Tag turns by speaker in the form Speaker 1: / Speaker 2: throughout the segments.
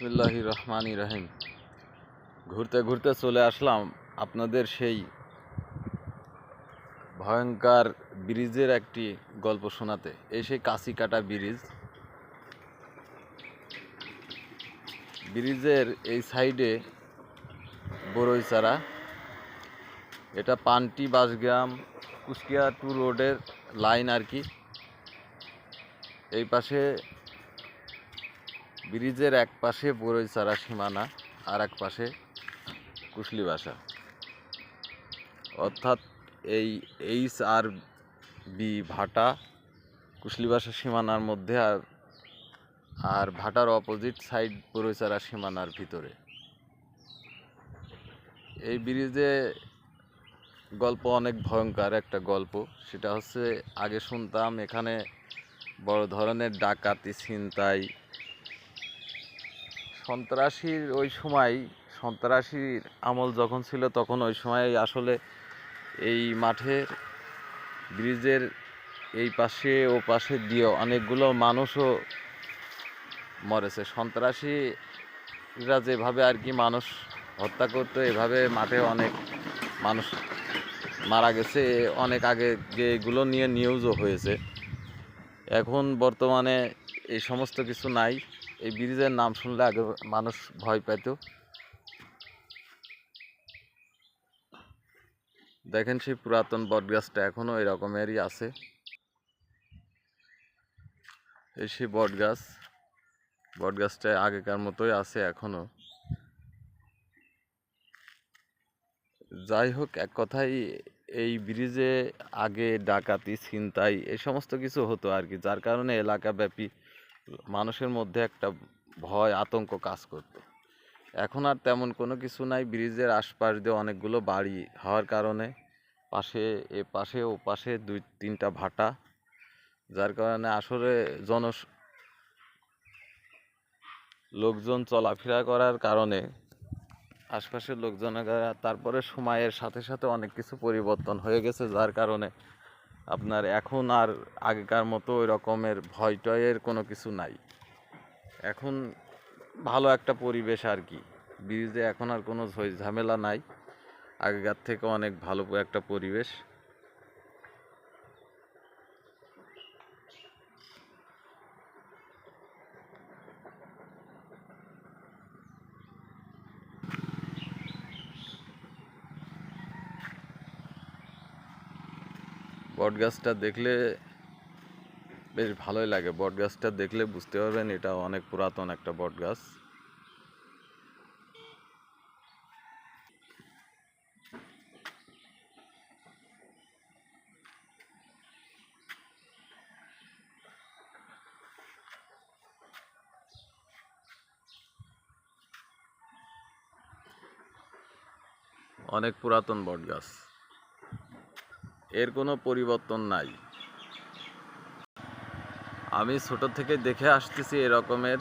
Speaker 1: বিসমিল্লাহ রহমান রহিম ঘুরতে ঘুরতে চলে আসলাম আপনাদের সেই ভয়ঙ্কর ব্রিজের একটি গল্প শোনাতে। এই সেই কাশি কাটা ব্রিজ। ব্রিজের এই সাইডে বড়ই চারা এটা পান্টি বাসগ্রাম কুষ্টিয়া টু রোডের লাইন আর কি। এই পাশে ব্রিজের এক পাশে বড়ইচারা সীমানা আর এক পাশে কুশলি বাসা। অর্থাৎ এই এইচ আর বি ভাটা কুশলি বাসা সীমানার মধ্যে আর আর ভাটার অপোজিট সাইড বড়ইচারা সীমানার ভিতরে। এই ব্রিজে গল্প অনেক ভয়ঙ্কর একটা গল্প। সেটা হচ্ছে, আগে শুনতাম এখানে বড় ধরনের ডাকাতি, ছিনতাই সন্ত্রাসীর ওই সময়, সন্ত্রাসীর আমল যখন ছিল তখন ওই সময় আসলে এই মাঠের ব্রিজের এই পাশে, ও পাশে দিয়ে অনেকগুলো মানুষও মরেছে। সন্ত্রাসীরা যেভাবে আর কি মানুষ হত্যা করতো, এভাবে মাঠে অনেক মানুষ মারা গেছে। অনেক আগে এগুলো নিয়ে নিউজও হয়েছে। এখন বর্তমানে এই সমস্ত কিছু নাই। এই ব্রিজের নাম শুনলে আগে মানুষ ভয় পেত। দেখেন সেই পুরাতন বটগাছটা এখনও এই রকমেরই আছে। এই সেই বটগাছ, বটগাছটা আগেকার মতোই আছে এখনও। যাই হোক, এক কথাই এই ব্রিজে আগে ডাকাতি, ছিনতাই, এই সমস্ত কিছু হতো আর কি, যার কারণে এলাকাব্যাপী মানুষের মধ্যে একটা ভয়, আতঙ্ক কাজ করত। এখন আর তেমন কোনো কিছু নাই, ব্রিজের আশপাশ দিয়ে অনেকগুলো বাড়ি হওয়ার কারণে পাশে, এ পাশে, ও পাশে দুই, তিনটা ভাটা, যার কারণে আসলে জন লোকজন চলাফেরা করার কারণে আশপাশের লোকজনেরা তারপরে সময়ের সাথে সাথে অনেক কিছু পরিবর্তন হয়ে গেছে, যার কারণে আপনার এখন আর আগেকার মতো ওই রকমের ভয় টয়ের কোনো কিছু নাই। এখন ভালো একটা পরিবেশ আর কি। ব্রিজে এখন আর কোনো ঝামেলা নাই। আগেকার থেকে অনেক ভালো একটা পরিবেশ। বটগাছটা দেখলে বেশ ভালোই লাগে। বটগাছটা দেখলে বুঝতে পারবেন এটা অনেক পুরাতন একটা বটগাছ। অনেক পুরাতন বটগাছ। এর কোনো পরিবর্তন নাই। আমি ছোট থেকে দেখে আসতেছি এরকমের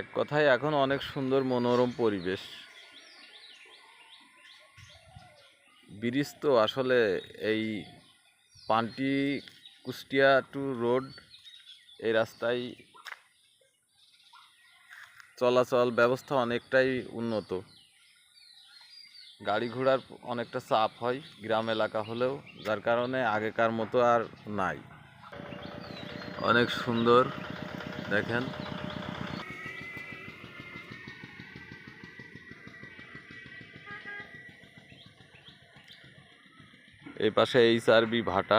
Speaker 1: এক কথায় এখন অনেক সুন্দর মনোরম পরিবেশ। ব্রিজ তো আসলে এই পান্টি কুষ্টিয়া টু রোড এই রাস্তায় চলাচল ব্যবস্থা অনেকটাই উন্নত। গাড়ি ঘোড়ার অনেকটা চাপ হয় গ্রাম এলাকা হলেও, যার কারণে আগেকার মতো আর নাই। অনেক সুন্দর, দেখেন। এই পাশে এইচ আর বি ভাটা।